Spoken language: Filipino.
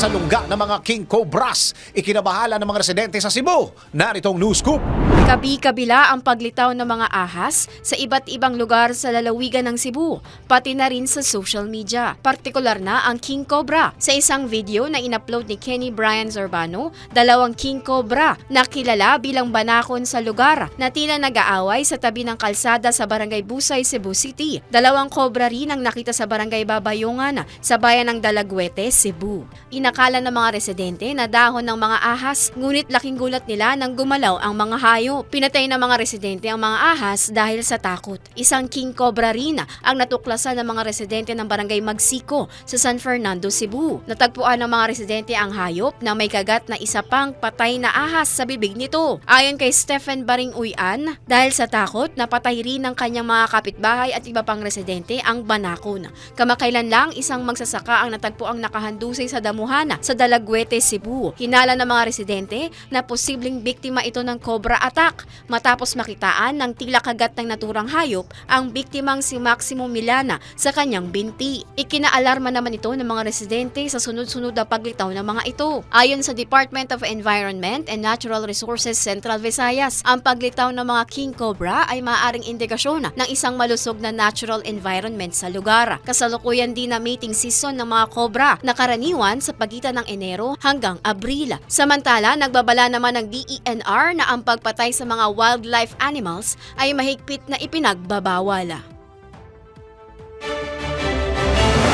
Nakasalungga ng mga king cobras. Ikinabahala ng mga residente sa Cebu. Naritong news scoop. Kabi-kabila ang paglitaw ng mga ahas sa iba't ibang lugar sa lalawigan ng Cebu, pati na rin sa social media. Partikular na ang King Cobra. Sa isang video na inupload ni Kenny Brian Zorbano, dalawang King Cobra na kilala bilang banakon sa lugar na tila nag-aaway sa tabi ng kalsada sa Barangay Busay, Cebu City. Dalawang cobra rin ang nakita sa Barangay Babayungan sa bayan ng Dalagüete, Cebu. Inakala ng mga residente na dahon ng mga ahas, ngunit laking gulat nila nang gumalaw ang mga hayop. Pinatay ng mga residente ang mga ahas dahil sa takot. Isang king cobra rin ang natuklasan ng mga residente ng barangay Magsiko sa San Fernando, Cebu. Natagpuan ng mga residente ang hayop na may kagat na isa pang patay na ahas sa bibig nito. Ayon kay Stephen Baring Uyan, dahil sa takot, napatay rin ng kanyang mga kapitbahay at iba pang residente ang banakon. Kamakailan lang, isang magsasaka ang natagpuang nakahandusay sa damuhana sa Dalagüete, Cebu. Hinala ng mga residente na posibleng biktima ito ng cobra attack matapos makitaan ng tila kagat ng naturang hayop ang biktimang si Maximo Milana sa kanyang binti. Ikinaalarma naman ito ng mga residente sa sunod-sunod na paglitaw ng mga ito. Ayon sa Department of Environment and Natural Resources Central Visayas, ang paglitaw ng mga king cobra ay maaaring indikasyon ng isang malusog na natural environment sa lugar. Kasalukuyan din na mating season ng mga cobra na karaniwan sa pagitan ng Enero hanggang Abril. Samantala, nagbabala naman ng DENR na ang pagpatay sa mga wildlife animals ay mahigpit na ipinagbabawala.